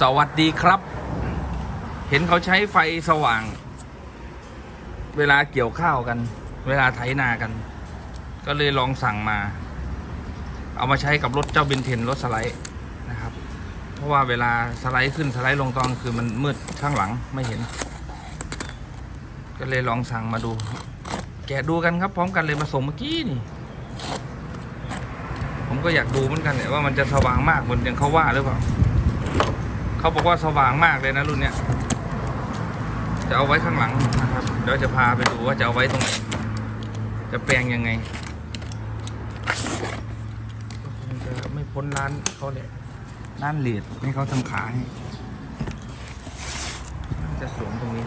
สวัสดีครับ เห็นเขาใช้ไฟสว่าง เวลาเกี่ยวข้าวกัน เวลาไถนากัน ก็เลยลองสั่งมา เอามาใช้กับรถเจ้าเบนเทนรถสไลด์นะครับ เพราะว่าเวลาสไลด์ขึ้นสไลด์ลงตอนคือมันมืดข้างหลังไม่เห็น ก็เลยลองสั่งมาดู แกะดูกันครับ พร้อมกันเลยมาส่งเมื่อกี้นี่ผมก็อยากดูเหมือนกันเนี่ยว่ามันจะสว่างมากเหมือนอย่างเขาว่าหรือเปล่า เขาบอกว่าสว่างมากเลยนะรุ่นเนี้ยจะเอาไว้ข้างหลังนะครับ เดี๋ยวจะพาไปดูว่าจะเอาไว้ตรงไหน จะแปลงยังไงก็คงจะไม่พ้นร้านเขาเลยร้านเลดให้เขาทำขาให้น่าจะสวมตรงนี้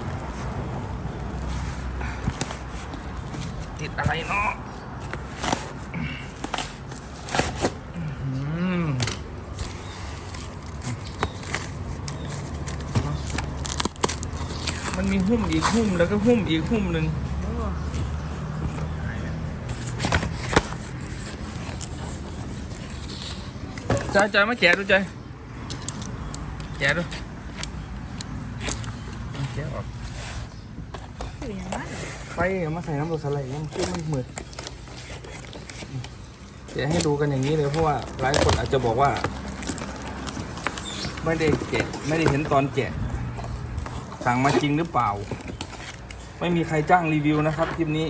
ติดอะไรเนาะอืม มันมีหุ้มอีกหุ้มแล้วก็หุ้มอีกหุ้มหนึ่งใจใจมาแกะดูใจแกะดูแกะออกไฟเอามาใส่น้ำสอะไรมันคือมันมืดเดี๋ยวให้ดูกันอย่างนี้เลยเพราะว่าหลายคนอาจจะบอกว่า ไม่ได้แกะไม่ได้เห็นตอนแกะ สั่งมาจริงหรือเปล่า ไม่มีใครจ้างรีวิวนะครับคลิปนี้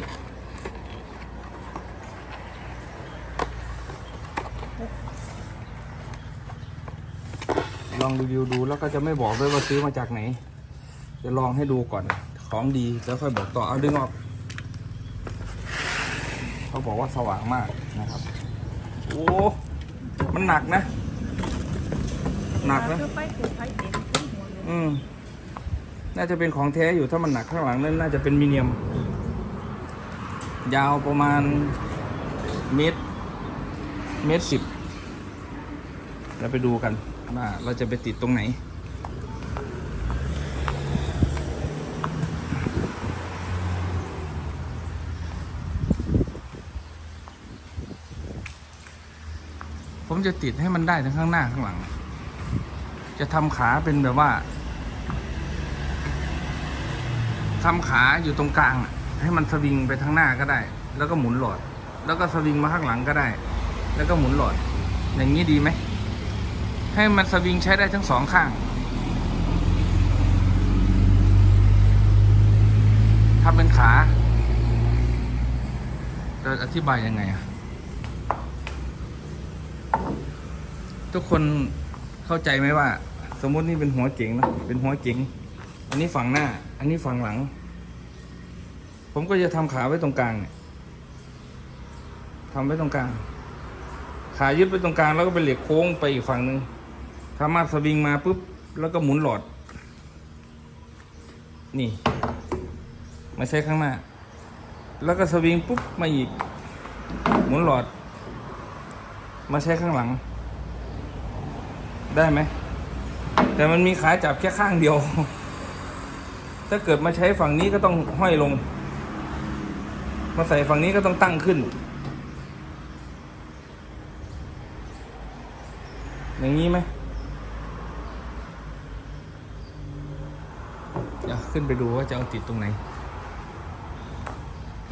ลองรีวิวดูแล้วก็จะไม่บอกด้วยว่าซื้อมาจากไหน จะลองให้ดูก่อนของดีแล้วค่อยบอกต่อเอาดึงออกเขาบอกว่าสว่างมากนะครับ โอ้มันหนักนะ หนักนะคือไฟคือไฟเต็มที่หัวเลยอืม น่าจะเป็นของแท้อยู่ถ้ามันหนักข้างหลังนั่นน่าจะเป็นมีเนียม ยาวประมาณเมตรเมตรสิบเราไปดูกันว่าเราจะไปติดตรงไหน ผมจะติดให้มันได้ทั้งข้างหน้าข้างหลัง จะทำขาเป็นแบบว่า ทำขาอยู่ตรงกลาง ให้มันสวิงไปทางหน้าก็ได้ แล้วก็หมุนหลอด แล้วก็สวิงมาข้างหลังก็ได้ แล้วก็หมุนหลอด อย่างนี้ดีไหม ให้มันสวิงใช้ได้ทั้งสองข้างทำเป็นขาจะอธิบายยังไงอะทุกคนเข้าใจไหมว่า สมมตินี่เป็นหัวเก๋งนะเป็นหัวเก๋ง อันนี้ฝั่งหน้า อันนี้ฝั่งหลัง ผมก็จะทำขาไว้ตรงกลางเนี่ยทำไว้ตรงกลาง ขายึดไปตรงกลางแล้วก็เป็นเหล็กโค้งไปอีกฝั่งหนึ่งสามาสวิงมาปุ๊บแล้วก็หมุนหลอด นี่ไม่ใช่ข้างหน้า แล้วก็สวิงปุ๊บมาอีก หมุนหลอด มาใช้ข้างหลัง ได้ไหม แต่มันมีขาจับแค่ข้างเดียว ถ้าเกิดมาใช้ฝั่งนี้ก็ต้องห้อยลง มาใส่ฝั่งนี้ก็ต้องตั้งขึ้น อย่างนี้ไหมเดี๋ยวขึ้นไปดูว่าจะเอาติดตรงไหน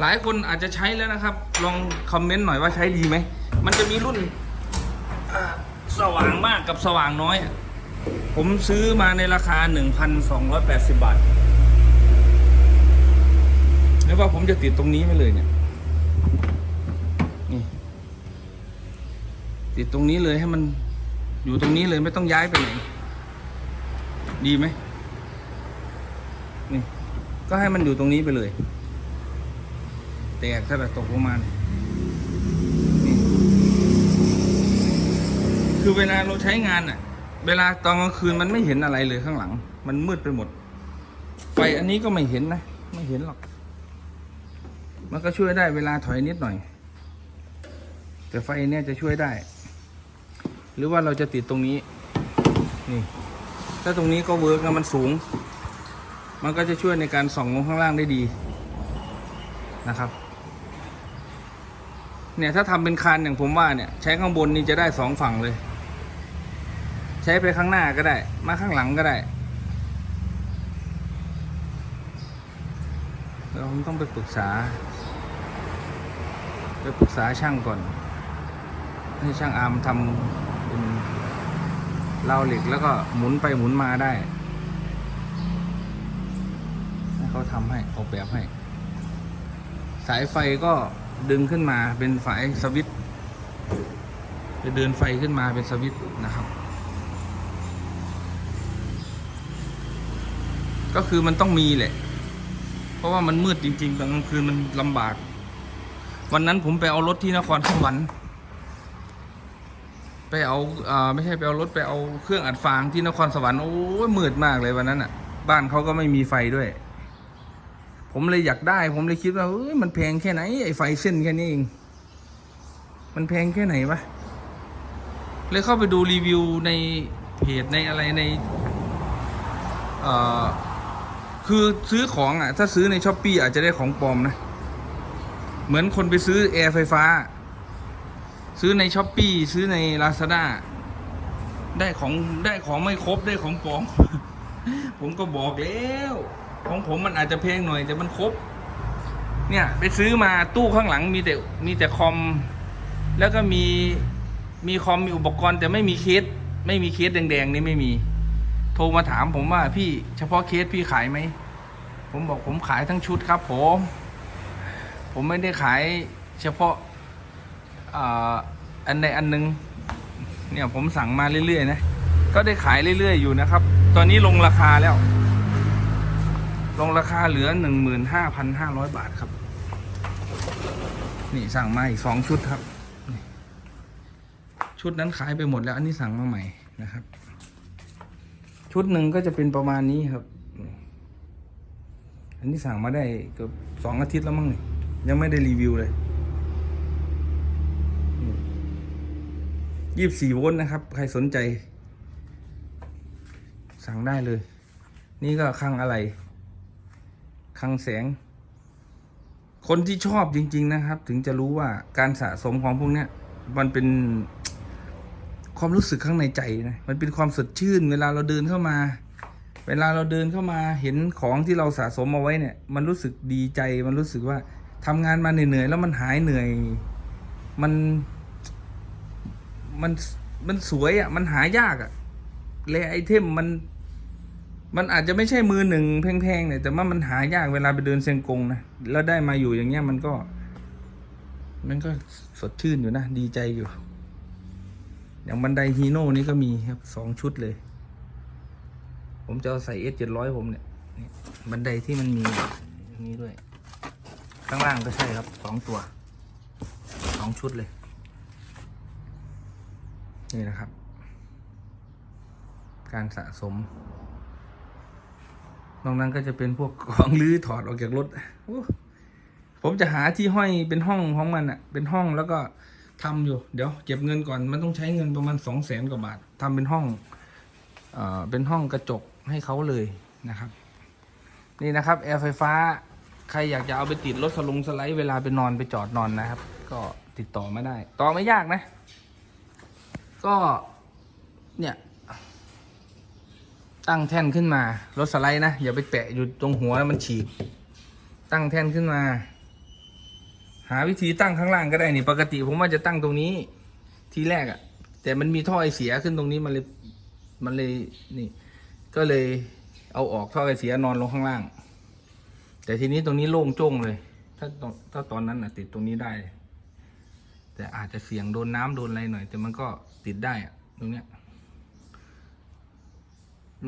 หลายคนอาจจะใช้แล้วนะครับ ลองคอมเมนต์หน่อยว่าใช้ดีไหม มันจะมีรุ่นสว่างมากกับสว่างน้อย ผมซื้อมาในราคา 1,280 บาท แล้วว่าผมจะติดตรงนี้ไปเลยเนี่ยนี่ติดตรงนี้เลยให้มันอยู่ตรงนี้เลยไม่ต้องย้ายไปไหนดีไหมนี่ก็ให้มันอยู่ตรงนี้ไปเลย แตกถ้าแบบตกลงมาเนี่ยนี่คือเวลาเราใช้งานอะเวลาตอนกลางคืนมันไม่เห็นอะไรเลยข้างหลัง มันมืดไปหมด ไฟอันนี้ก็ไม่เห็นนะ ไม่เห็นหรอก มันก็ช่วยได้เวลาถอยนิดหน่อย แต่ไฟเนี่ยจะช่วยได้ หรือว่าเราจะติดตรงนี้ นี่ ถ้าตรงนี้ก็เวิร์กนะมันสูง มันก็จะช่วยในการส่องลงข้างล่างได้ดีนะครับ เนี่ยถ้าทำเป็นคานอย่างผมว่าเนี่ย ใช้ข้างบนนี่จะได้สองฝั่งเลย ใช้ไปข้างหน้าก็ได้ มาข้างหลังก็ได้เราต้องไปปรึกษา ไปปรึกษาช่างก่อน ให้ช่างอาร์มทำเป็นราวเหล็กแล้วก็หมุนไปหมุนมาได้ ให้เขาทำให้ออกแบบให้ สายไฟก็ดึงขึ้นมาเป็นสายสวิตช์จะเดินไฟขึ้นมาเป็นสวิตช์นะครับ ก็คือมันต้องมีแหละ เพราะว่ามันมืดจริง ๆ ตอนกลางคืนมันลำบาก วันนั้นผมไปเอารถที่นครสวรรค์ไปเอาอ่าไม่ใช่ไปเอารถไปเอาเครื่องอัดฟางที่นครสวรรค์โอ้ยมืดมากเลยวันนั้นอะ บ้านเขาก็ไม่มีไฟด้วย ผมเลยอยากได้ ผมเลยคิดว่าเอ้ยมันแพงแค่ไหนไอ้ไฟเส้นแค่นี้เองมันแพงแค่ไหนวะเลยเข้าไปดูรีวิวในเพจในอะไรในเอ่อคือซื้อของอะ ถ้าซื้อในช้อปปีอาจจะได้ของปลอมนะ เหมือนคนไปซื้อแอร์ไฟฟ้า ซื้อในช้อปปีซื้อในลาซาด้าได้ของได้ของไม่ครบได้ของปลอม ผมก็บอกแล้ว ของผมมันอาจจะแพงหน่อย แต่มันครบ เนี่ย ไปซื้อมาตู้ข้างหลังมีแต่มีแต่คอม แล้วก็มีมีคอมมีอุปกรณ์ แต่ไม่มีเคสไม่มีเคสแดงๆนี่ไม่มี โทรมาถามผมว่าพี่เฉพาะเคสพี่ขายไหม ผมบอกผมขายทั้งชุดครับผม ผมไม่ได้ขายเฉพาะอันใดอันหนึ่งเนี่ยผมสั่งมาเรื่อยๆนะ ก็ได้ขายเรื่อยๆอยู่นะครับ ตอนนี้ลงราคาแล้ว ลงราคาเหลือหนึ่งหมื่นห้าพันห้าร้อยบาทครับ นี่สั่งมาอีกสองชุดครับ ชุดนั้นขายไปหมดแล้ว อันนี้สั่งมาใหม่นะครับ ชุดหนึ่งก็จะเป็นประมาณนี้ครับ อันนี้สั่งมาได้เกือบสองอาทิตย์แล้วมั้งเนี่ย ยังไม่ได้รีวิวเลยยี่สิบสี่โวลต์นะครับ ใครสนใจ สั่งได้เลย นี่ก็คังอะไร คังแสง คนที่ชอบจริง ๆ นะครับ ถึงจะรู้ว่าการสะสมของพวกเนี้ย มันเป็นความรู้สึกข้างในใจนะ มันเป็นความสดชื่น เวลาเราเดินเข้ามา เวลาเราเดินเข้ามาเห็นของที่เราสะสมเอาไว้เนี่ย มันรู้สึกดีใจ มันรู้สึกว่า ทำงานมาเหนื่อยๆแล้วมันหายเหนื่อย มันมันมันสวยอะ่ะ มันหายากอะ่ะเลยไอเทมมัน มันอาจจะไม่ใช่มือหนึ่งแพงๆเนี่ยแต่ว่ามันหายากเวลาไปเดินเซงกงนะแล้วได้มาอยู่อย่างเงี้ยมันก็ มันก็สดชื่นอยู่นะ ดีใจอยู่ อย่างบันไดฮีโน่นี่ก็มีครับสองชุดเลย ผมจะเอาใส่เอสเจ็ดร้อยผมเนี่ยบันไดที่มันมีนี้ด้วย ข้างล่างก็ใช่ครับสองตัวสองชุดเลย นี่นะครับ การสะสมนอกนั้นก็จะเป็นพวกของลื้อถอดออกจากรถผมจะหาที่ห้อยเป็นห้องของมันอะเป็นห้องแล้วก็ทำอยู่เดี๋ยวเก็บเงินก่อนมันต้องใช้เงินประมาณสองแสนกว่าบาททำเป็นห้องเอ่อเป็นห้องกระจกให้เขาเลยนะครับ นี่นะครับแอร์ไฟฟ้า ใครอยากจะเอาไปติดรถสลุงสไลด์เวลาไปนอนไปจอดนอนนะครับ ก็ติดต่อมาได้ ต่อไม่ยากนะ ก็เนี่ย ตั้งแท่นขึ้นมารถสไลด์นะ อย่าไปแปะอยู่ตรงหัวมันฉีก ตั้งแท่นขึ้นมา หาวิธีตั้งข้างล่างก็ได้นี่ ปกติผมว่าจะตั้งตรงนี้ ทีแรกอะ่ะ แต่มันมีท่อไอเสียขึ้นตรงนี้มันเลยมันเลยนี่ ก็เลยเอาออกท่อไอเสียนอนลงข้างล่าง แต่ทีนี้ตรงนี้โล่งโจ้งเลย ถ้าตอนถ้าตอนนั้นอะติดตรงนี้ได้ แต่อาจจะเสี่ยงโดนน้ำโดนอะไรหน่อย แต่มันก็ติดได้ตรงเนี้ย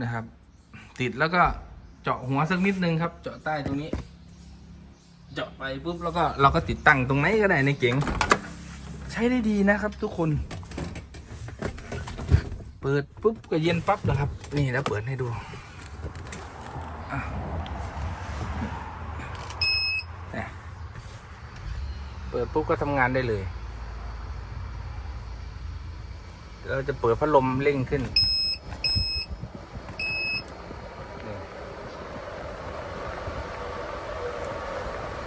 นะครับ ติดแล้วก็เจาะหัวสักนิดนึงครับ เจาะใต้ตรงนี้ เจาะไปปุ๊บแล้วก็เราก็ติดตั้งตรงไหนก็ได้ในเก๋งใช้ได้ดีนะครับ ทุกคน เปิดปุ๊บก็เย็นปั๊บนะครับ นี่แล้วเปิดให้ดูอะเนี่ย เปิดปุ๊บก็ทำงานได้เลย เราจะเปิดพัดลมเร่งขึ้น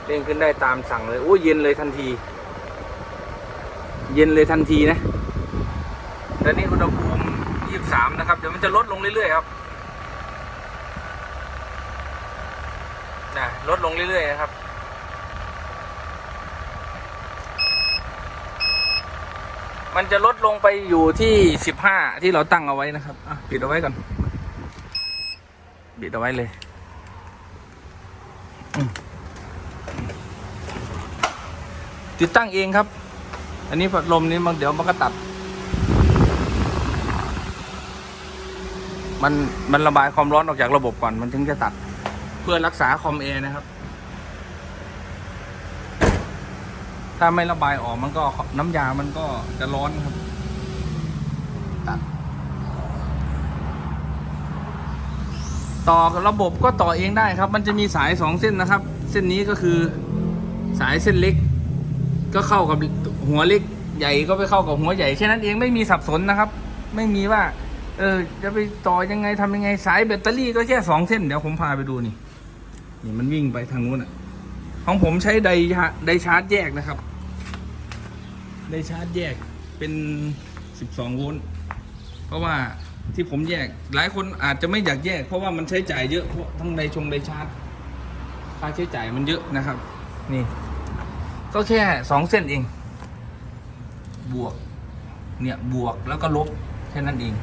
เร่งขึ้นได้ตามสั่งเลย โอ้เย็นเลยทันที เย็นเลยทันทีนะแล้วนี่อุณหภูมิสามนะครับ เดี๋ยวมันจะลดลงเรื่อยๆครับนะลดลงเรื่อยๆนะครับ มันจะลดลงไปอยู่ที่สิบห้าที่เราตั้งเอาไว้นะครับอะปิดเอาไว้ก่อนปิดเอาไว้เลยติดตั้งเองครับ อันนี้พัดลมนี้มันเดี๋ยวมันก็ตัด มันมันระบายความร้อนออกจากระบบก่อนมันถึงจะตัด เพื่อรักษาคอมแอร์นะครับ ถ้าไม่ระบายออกมันก็น้ำยามันก็จะร้อนครับ ตัด ต่อกับระบบก็ต่อเองได้ครับ มันจะมีสายสองเส้นนะครับ เส้นนี้ก็คือสายเส้นเล็ก ก็เข้ากับหัวเล็กใหญ่ก็ไปเข้ากับหัวใหญ่แค่นั้นเองไม่มีสับสนนะครับ ไม่มีว่า เออ จะไปต่อยังไงทำยังไงสายแบตเตอรี่ก็แค่สองเส้นเดี๋ยวผมพาไปดูนี่นี่มันวิ่งไปทางนู้นอะ ของผมใช้ไดชาไดชาร์จแยกนะครับ ไดชาร์จแยกเป็นสิบสองโวลต์เพราะว่าที่ผมแยกหลายคนอาจจะไม่อยากแยก เพราะว่ามันใช้จ่ายเยอะเพราะทั้งไดชงไดชาร์จค่าใช้จ่ายมันเยอะนะครับ นี่ ก็แค่สองเส้นเอง บวก เนี่ยบวกแล้วก็ลบแค่นั้นเอง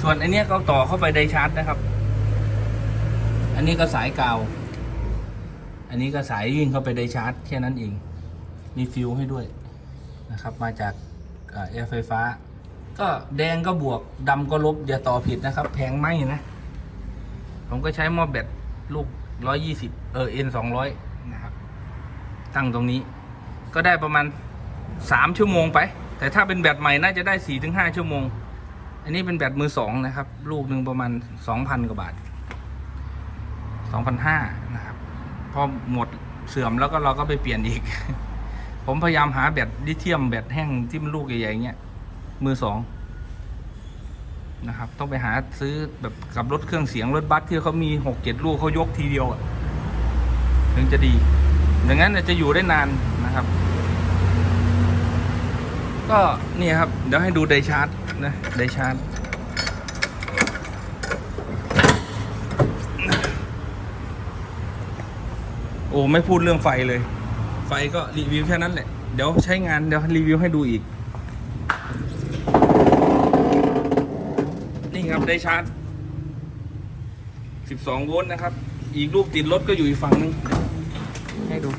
ส่วนอันนี้ก็ต่อเข้าไปไดชาร์จนะครับ อันนี้ก็สายกาว อันนี้ก็สายวิ่งเข้าไปไดชาร์จแค่นั้นเอง มีฟิวให้ด้วย นะครับ มาจากเอ่อแอร์ไฟฟ้า ก็แดงก็บวกดำก็ลบอย่าต่อผิดนะครับ แพงไหมนะ ผมก็ใช้หม้อแบตลูกร้อยยี่สิบเออเอ็นสองร้อยนะครับ ตั้งตรงนี้ ก็ได้ประมาณสามชั่วโมงไป แต่ถ้าเป็นแบตใหม่น่าจะได้สี่ถึงห้าชั่วโมง อันนี้เป็นแบตมือสองนะครับ ลูกหนึ่งประมาณสองพันกว่าบาทสองพันห้านะครับ พอหมดเสื่อมแล้วก็เราก็ไปเปลี่ยนอีก ผมพยายามหาแบตลิเธียมแบตแห้งที่มันลูกใหญ่ๆเงี้ยมือสองนะครับ ต้องไปหาซื้อแบบกับรถเครื่องเสียงรถบัสที่เขามีหกเจ็ดลูกเขายกทีเดียวอะถึงจะดีอย่างนั้นจะอยู่ได้นานนะครับ ก็นี่ครับ เดี๋ยวให้ดูไดชาร์จนะไดชาร์จโอ้ไม่พูดเรื่องไฟเลย ไฟก็รีวิวแค่นั้นแหละ เดี๋ยวใช้งานเดี๋ยวรีวิวให้ดูอีก นี่ครับไดชาร์จ 12 โวลต์นะครับ อีกลูกติดรถก็อยู่อีกฝั่งนึง ให้ดู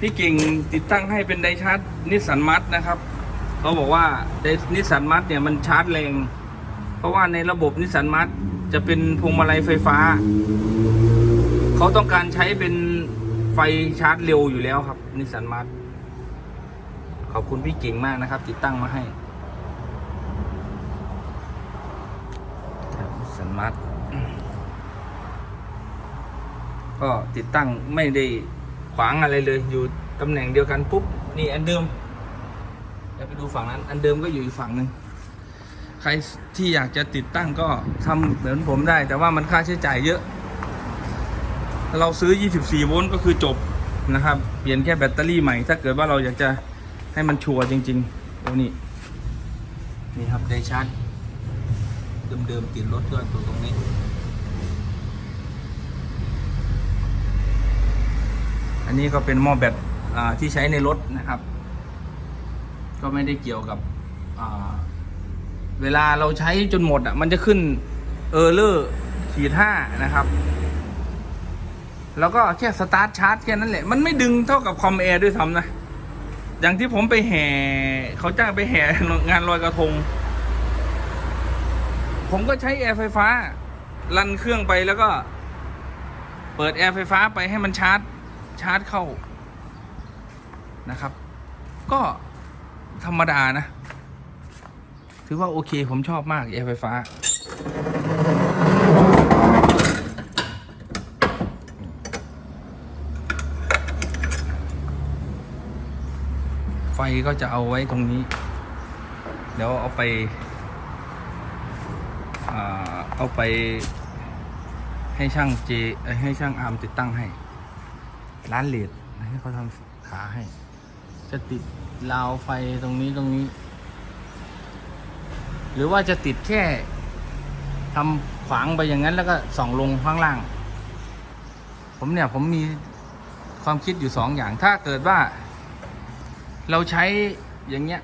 พี่เก่งติดตั้งให้เป็นไดชาร์จนิสสันมัดนะครับเขาบอกว่าไดนิสสันมัดเนี่ยมันชาร์จแรง เพราะว่าในระบบนิสสันมัดจะเป็นพวงมาลัยไฟฟ้า เขาต้องการใช้เป็นไฟชาร์จเร็วอยู่แล้วครับนิสสันมัดขอบคุณพี่เก่งมากนะครับ ติดตั้งมาให้นิสันมัดก็ติดตั้งไม่ได้ขวางอะไรเลย อยู่ตำแหน่งเดียวกันปุ๊บ นี่อันเดิมเดี๋ยวไปดูฝั่งนั้น อันเดิมก็อยู่อีกฝั่งหนึ่งใครที่อยากจะติดตั้งก็ทำเหมือนผมได้ แต่ว่ามันค่าใช้จ่ายเยอะ เราซื้อ 24 โวลต์ก็คือจบนะครับ เปลี่ยนแค่แบตเตอรี่ใหม่ ถ้าเกิดว่าเราอยากจะให้มันชัวร์จริงๆตัวนี้ นี่ครับได้ชาร์จเดิมๆติดรถด้วยตัวตรงนี้อันนี้ก็เป็นหม้อแบตที่ใช้ในรถนะครับ ก็ไม่ได้เกี่ยวกับเวลาเราใช้จนหมดอะมันจะขึ้นเออร์เลอร์ขีดห้านะครับ แล้วก็แค่สตาร์ทชาร์จแค่นั้นแหละ มันไม่ดึงเท่ากับคอมแอร์ด้วยซ้ำนะ อย่างที่ผมไปแห่เขาจ้างไปแห่งานลอยกระทง ผมก็ใช้แอร์ไฟฟ้ารันเครื่องไปแล้วก็ เปิดแอร์ไฟฟ้าไปให้มันชาร์จ ชาร์จเข้านะครับ ก็ธรรมดานะ ถือว่าโอเคผมชอบมากแอร์ไฟฟ้า ไฟก็จะเอาไว้ตรงนี้ เดี๋ยวเอาไปเอาไปให้ช่างเจให้ช่างอาร์มติดตั้งให้ ร้านเลดให้เขาทำขาให้ จะติดราวไฟตรงนี้ตรงนี้ หรือว่าจะติดแค่ทำขวางไปอย่างนั้นแล้วก็ส่องลงข้างล่าง ผมเนี่ยผมมีความคิดอยู่สองอย่างถ้าเกิดว่า เราใช้อย่างเงี้ย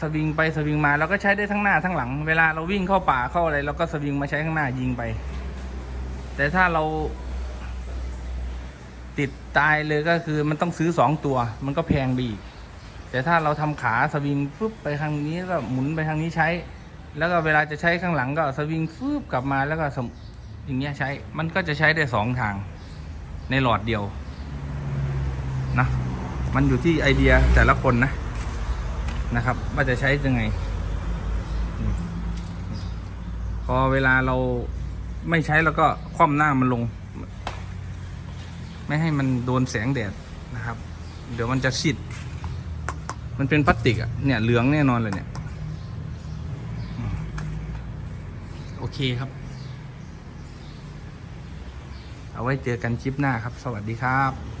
สวิงไปสวิงมาเราก็ใช้ได้ทั้งหน้าทั้งหลัง เวลาเราวิ่งเข้าป่าเข้าอะไรเราก็สวิงมาใช้ข้างหน้ายิงไป แต่ถ้าเรา ติดตายเลยก็คือมันต้องซื้อสองตัว มันก็แพงไปอีแต่ถ้าเราทำขาสวิงฟึบไปทางนี้ก็หมุนไปทางนี้ใช้ แล้วก็เวลาจะใช้ข้างหลังก็สวิงฟึบกลับมาแล้วก็สมอย่างเงี้ยใช้ มันก็จะใช้ได้สองทางในหลอดเดียวนะ มันอยู่ที่ไอเดียแต่ละคนนะนะครับ ว่าจะใช้ยังไง พอเวลาเราไม่ใช้แล้วก็คว่ำหน้ามันลง ไม่ให้มันโดนแสงแดดนะครับ เดี๋ยวมันจะชิด มันเป็นพลาสติกอะเนี่ยเหลืองแน่นอนเลยเนี่ย โอเคครับ เอาไว้เจอกันคลิปหน้าครับ สวัสดีครับ